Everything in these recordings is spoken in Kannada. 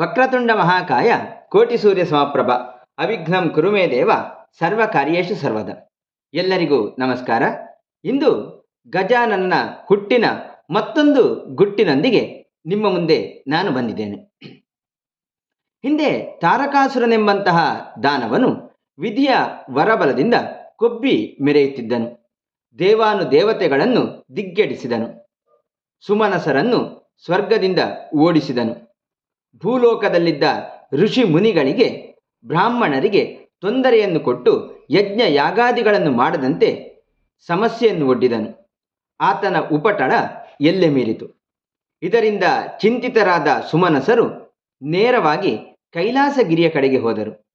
ವಕ್ರತುಂಡ ಮಹಾಕಾಯ ಕೋಟಿ ಸೂರ್ಯ ಸಮಪ್ರಭ. ಅವಿಘ್ನಂ ಕುರುಮೇ ದೇವ, ಸರ್ವ ಕಾರ್ಯೇಶು ಸರ್ವದ. ಎಲ್ಲರಿಗೂ ನಮಸ್ಕಾರ. ಇಂದು ಗಜಾನನ ಹುಟ್ಟಿನ ಮತ್ತೊಂದು ಗುಟ್ಟಿನೊಂದಿಗೆ ನಿಮ್ಮ ಮುಂದೆ ನಾನು ಬಂದಿದ್ದೇನೆ. ಹಿಂದೆ ತಾರಕಾಸುರನೆಂಬಂತಹ ದಾನವನು ವಿಧಿಯ ವರಬಲದಿಂದ ಕೊಬ್ಬಿ ಮೆರೆಯುತ್ತಿದ್ದನು. ದೇವಾನು ದೇವತೆಗಳನ್ನು ದಿಗ್ಗಡಿಸಿದನು. ಸುಮನಸರನ್ನು ಸ್ವರ್ಗದಿಂದ ಓಡಿಸಿದನು. ಭೂಲೋಕದಲ್ಲಿದ್ದ ಋಷಿ ಮುನಿಗಳಿಗೆ, ಬ್ರಾಹ್ಮಣರಿಗೆ ತೊಂದರೆಯನ್ನು ಕೊಟ್ಟು ಯಜ್ಞ ಯಾಗಾದಿಗಳನ್ನು ಮಾಡದಂತೆ ಸಮಸ್ಯೆಯನ್ನು ಒಡ್ಡಿದನು. ಆತನ ಉಪಟಳ ಎಲ್ಲೆ ಮೀರಿತು ಇದರಿಂದ ಚಿಂತಿತರಾದ ಸುಮನಸರು ನೇರವಾಗಿ ಕೈಲಾಸಗಿರಿಯ ಕಡೆಗೆ ಹೋದರು.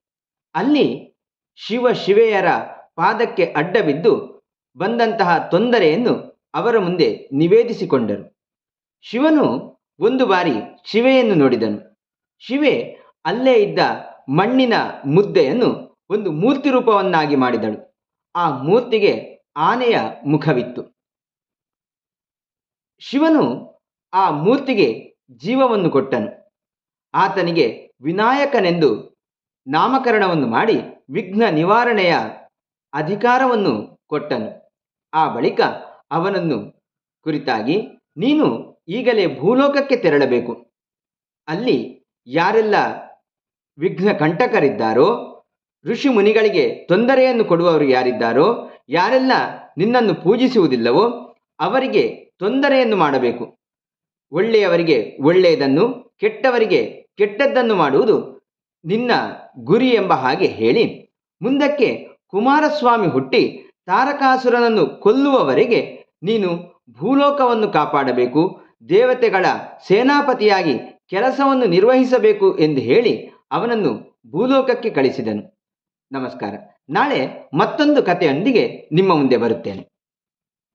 ಅಲ್ಲಿ ಶಿವ ಶಿವೆಯರ ಪಾದಕ್ಕೆ ಅಡ್ಡಬಿದ್ದು ಬಂದಂತಹ ತೊಂದರೆಯನ್ನು ಅವರ ಮುಂದೆ ನಿವೇದಿಸಿಕೊಂಡರು. ಶಿವನು ಒಂದು ಬಾರಿ ಶಿವೆಯನ್ನು ನೋಡಿದನು. ಶಿವೆ ಅಲ್ಲೇ ಇದ್ದ ಮಣ್ಣಿನ ಮುದ್ದೆಯನ್ನು ಒಂದು ಮೂರ್ತಿ ರೂಪವನ್ನಾಗಿ ಮಾಡಿದಳು. ಆ ಮೂರ್ತಿಗೆ ಆನೆಯ ಮುಖವಿತ್ತು. ಶಿವನು ಆ ಮೂರ್ತಿಗೆ ಜೀವವನ್ನು ಕೊಟ್ಟನು. ಆತನಿಗೆ ವಿನಾಯಕನೆಂದು ನಾಮಕರಣವನ್ನು ಮಾಡಿ ವಿಘ್ನ ನಿವಾರಣೆಯ ಅಧಿಕಾರವನ್ನು ಕೊಟ್ಟನು. ಆ ಬಳಿಕ ಅವನನ್ನು ಕುರಿತಾಗಿ, ನೀನು ಈಗಲೇ ಭೂಲೋಕಕ್ಕೆ ತೆರಳಬೇಕು. ಅಲ್ಲಿ ಯಾರೆಲ್ಲ ವಿಘ್ನ ಕಂಟಕರಿದ್ದಾರೋ, ಋಷಿ ಮುನಿಗಳಿಗೆ ತೊಂದರೆಯನ್ನು ಕೊಡುವವರು ಯಾರಿದ್ದಾರೋ, ಯಾರೆಲ್ಲ ನಿನ್ನನ್ನು ಪೂಜಿಸುವುದಿಲ್ಲವೋ, ಅವರಿಗೆ ತೊಂದರೆಯನ್ನು ಮಾಡಬೇಕು. ಒಳ್ಳೆಯವರಿಗೆ ಒಳ್ಳೆಯದನ್ನು, ಕೆಟ್ಟವರಿಗೆ ಕೆಟ್ಟದ್ದನ್ನು ಮಾಡುವುದು ನಿನ್ನ ಗುರಿ ಎಂಬ ಹಾಗೆ ಹೇಳಿ, ಮುಂದಕ್ಕೆ ಕುಮಾರಸ್ವಾಮಿ ಹುಟ್ಟಿ ತಾರಕಾಸುರನನ್ನು ಕೊಲ್ಲುವವರೆಗೆ ನೀನು ಭೂಲೋಕವನ್ನು ಕಾಪಾಡಬೇಕು, ದೇವತೆಗಳ ಸೇನಾಪತಿಯಾಗಿ ಕೆಲಸವನ್ನು ನಿರ್ವಹಿಸಬೇಕು ಎಂದು ಹೇಳಿ ಅವನನ್ನು ಭೂಲೋಕಕ್ಕೆ ಕಳಿಸಿದನು. ನಮಸ್ಕಾರ. ನಾಳೆ ಮತ್ತೊಂದು ಕಥೆಯೊಂದಿಗೆ ನಿಮ್ಮ ಮುಂದೆ ಬರುತ್ತೇನೆ.